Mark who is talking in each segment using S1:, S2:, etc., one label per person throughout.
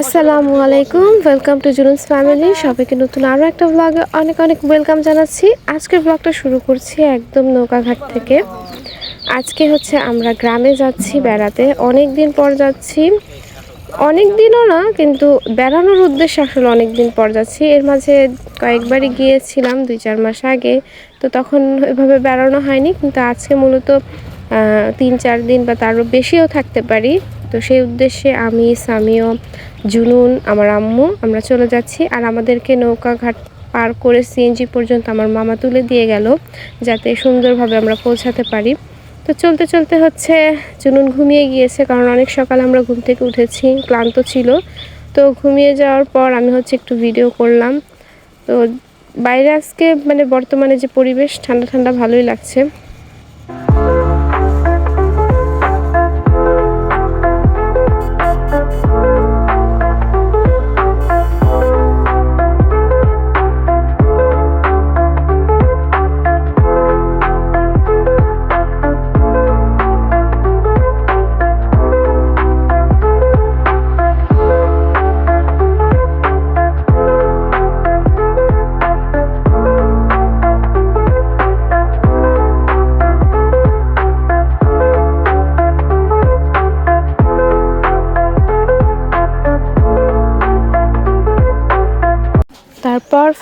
S1: আসসালামু আলাইকুম welcome to জুনুস family সবাইকে নতুন আরও একটা ব্লগে অনেক অনেক ওয়েলকাম জানাচ্ছি। আজকের ব্লগটা শুরু করছি একদম নৌকাঘাট থেকে। আজকে হচ্ছে আমরা গ্রামে যাচ্ছি বেড়াতে। অনেক দিন পর যাচ্ছি। অনেক দিনও না কিন্তু বেড়ানোর উদ্দেশ্যে আসলে অনেক দিন পর যাচ্ছি। এর মাঝে কয়েকবারই গিয়েছিলাম দুই চার মাস আগে। তো তখন এভাবে বেড়ানো হয়নি কিন্তু আজকে মূলত তিন চার দিন বা তারও বেশিও থাকতে পারি। তো সেই উদ্দেশ্যে আমি, সামিও, জুনুন, আমার আম্মু, আমরা চলে যাচ্ছি। আর আমাদেরকে নৌকাঘাট পার করে সিএনজি পর্যন্ত আমার মামা তুলে দিয়ে গেল, যাতে সুন্দরভাবে আমরা পৌঁছাতে পারি। তো চলতে চলতে হচ্ছে, জুনুন ঘুমিয়ে গিয়েছে, কারণ অনেক সকালে আমরা ঘুম থেকে উঠেছি, ক্লান্ত ছিল। তো ঘুমিয়ে যাওয়ার পর আমি হচ্ছে একটু ভিডিও করলাম। তো বাইরে আজকে মানে বর্তমানে যে পরিবেশ, ঠান্ডা ঠান্ডা ভালোই লাগছে।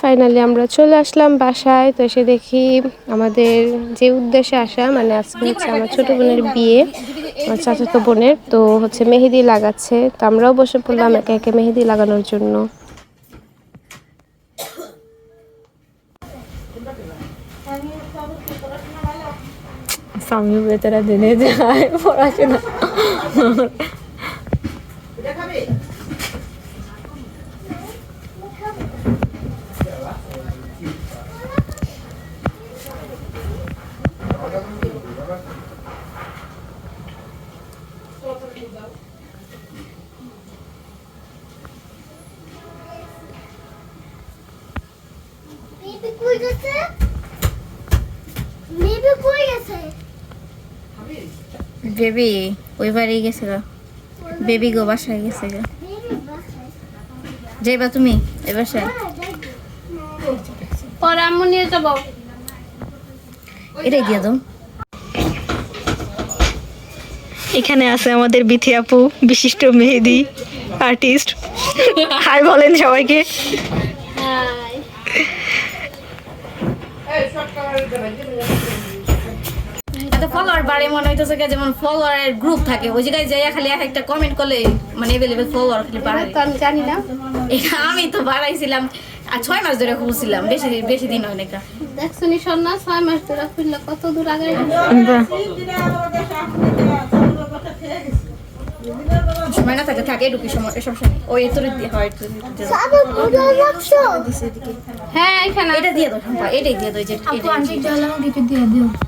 S1: ফাইনালি আমরা চলে আসলাম বাসায়। তো এসে দেখি আমাদের যে উদ্দেশ্যে আসা মানে আজকে হচ্ছে আমার ছোট বোনের বিয়ে আমার চাচাতো বোনের। তো হচ্ছে মেহেদি লাগাচ্ছে। তো আমরাও বসে পড়লাম একে একে মেহেদি লাগানোর জন্য।
S2: স্বামী বেচারা দিনে যায় পড়াশোনা
S3: বেবি কই গেছে বেবি কই গেছে
S2: বেবি ওই বাড়ি গেছে গা বেবি গো বাসায় গেছে গা যাইবা তুমি এ বাসায়?
S1: পরে আম্মু নিয়ে যাব।
S2: এটাই দিয়ে দাও। এখানে আছে আমাদের বিথি আপু বিশিষ্ট মেহেদি আর্টিস্ট। হাই বলেন সবাইকে। এত ফলোয়ার বাড়ে মনে হইতেছে কি যেমন ফলোয়ারের গ্রুপ থাকে। ওই জায়গায় যাইয়া খালি এক একটা কমেন্ট করলে মানে এভেলেবেল ফলোয়ার খালি বাড়ে।
S1: তো আমি জানি না।
S2: এটা আমি তো বাড়াইছিলাম। আর ছয় মাস ধরে খুঁজছিলাম বেশি বেশি দিন হয় না এটা।
S1: দেখছ নি সন্না ছয় মাস ধরে খুললে কত দূর আগে
S2: সময় না থাকে থাকে এটুকু সময় এসব সময়। ওই তোর হয় দিয়ে দাও।
S1: হ্যাঁ এখানে
S2: এটা দিয়ে দাও এটাই দিয়ে দাও এই যে এটা-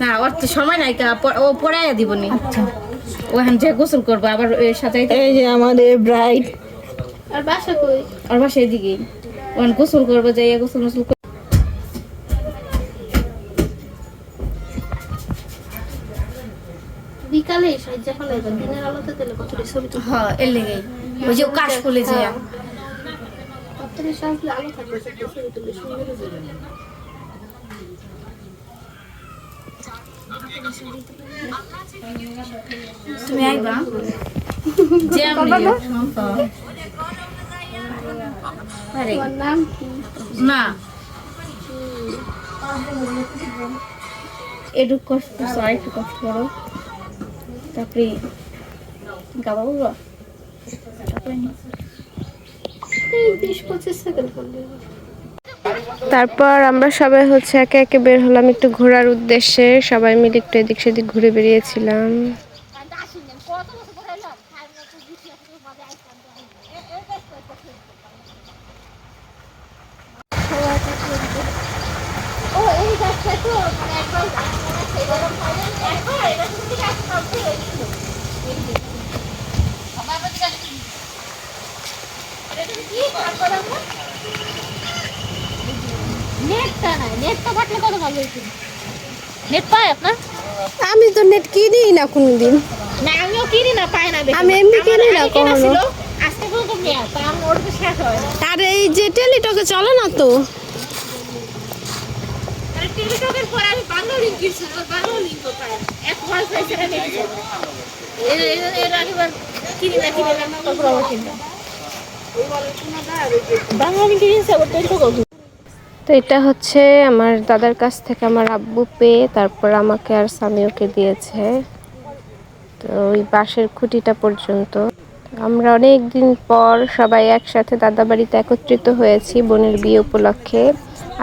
S2: না ওর তো সময় নাই ও পড়াইয়া দিব নি। ওখান যে গোসল করব আবার এর সাথে
S4: এই যে আমাদের ব্রাইড
S1: আর বাসা কই?
S2: আর বাসা এদিকে। ওখান গোসল করব যাইয়া গোসল গোসল
S1: বিকালে এসে যখন দিনের আলোতে দিলে কত ছবি তো
S2: হ্যাঁ এর লেগে ওই যে কাশ ফুলে যে
S1: আলো থাকবে ছবি তুলে সুন্দর হবে।
S2: তুমি আইবা। যে আমি না। একটু কষ্ট আর একটু কষ্ট করো। তারপরে গাবা বলব? তারপরে
S1: এই বিশ পঁচিশ সেকেন্ড করলে তারপর আমরা সবাই হচ্ছে একে একে বের হলাম একটু ঘোরার উদ্দেশ্যে। সবাই মিলে একটু এদিক সেদিক ঘুরে বেরিয়েছিলাম।
S3: কি নেটটা নাই নেটটা থাকলে কত ভালো হয়েছিল নেট পায় আপনার?
S1: আমি তো নেট কিনি না কোনোদিন।
S3: না আমিও কিনি না পাই না
S1: আমি এমনি কিনি না
S3: আমার আগে কেনা
S1: কখনো।
S3: ছিল, আজকে
S1: যে টেলিটকে চলে না তো?
S3: টিকটকের পরে আমি বাংলা লিঙ্ক কিনছি বাংলা লিঙ্ক কোথায় এক মাস হয়েছে এর এর- এর আগেবার কিনি না কিনি না তারপর আবার কিনলাম। বাংলা লিঙ্ক কিনছি আবার টিকটক
S1: তো এটা হচ্ছে আমার দাদার কাছ থেকে আমার আব্বু পেয়ে তারপর আমাকে আর সামিওকে দিয়েছে। তো ওই বাঁশের খুঁটিটা পর্যন্ত। আমরা অনেক দিন পর সবাই একসাথে দাদা বাড়িতে একত্রিত হয়েছি বোনের বিয়ে উপলক্ষে।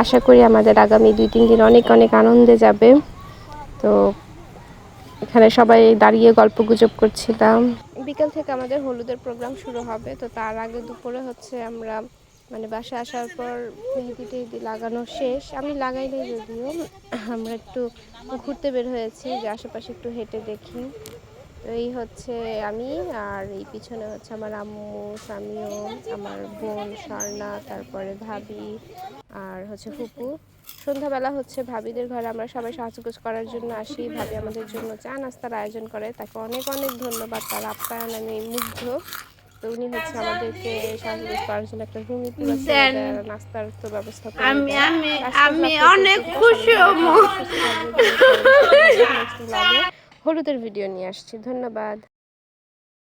S1: আশা করি আমাদের আগামী দুই, তিন দিন অনেক অনেক আনন্দে যাবে। তো এখানে সবাই দাঁড়িয়ে গল্প গুজব করছিলাম। বিকেল থেকে আমাদের হলুদের প্রোগ্রাম শুরু হবে। তো তার আগে দুপুরে হচ্ছে আমরা মানে বাসায় আসার পর মেহেদি টেহেদি লাগানো শেষ। আমি লাগাই নাই যদিও। আমরা একটু ঘুরতে বের হয়েছি, যে আশেপাশে একটু হেঁটে দেখি। তো এই হচ্ছে আমি আর এই পিছনে হচ্ছে আমার আম্মু, স্বামীও, আমার বোন স্বর্ণা, তারপরে ভাবি আর হচ্ছে ফুপু। সন্ধ্যাবেলা হচ্ছে ভাবিদের ঘরে আমরা সবাই সাজগোজ করার জন্য আসি। ভাবি আমাদের জন্য চা নাস্তার আয়োজন করে। তাকে অনেক অনেক ধন্যবাদ। তার আপ্যায়ন আমি মুগ্ধ। তো উনি হচ্ছে আমাদেরকে সাজগোজ করার একটা ভূমি নাস্তার তো ব্যবস্থা করে আমি আমি আমি অনেক খুশি হলুদের ভিডিও নিয়ে আসছি ধন্যবাদ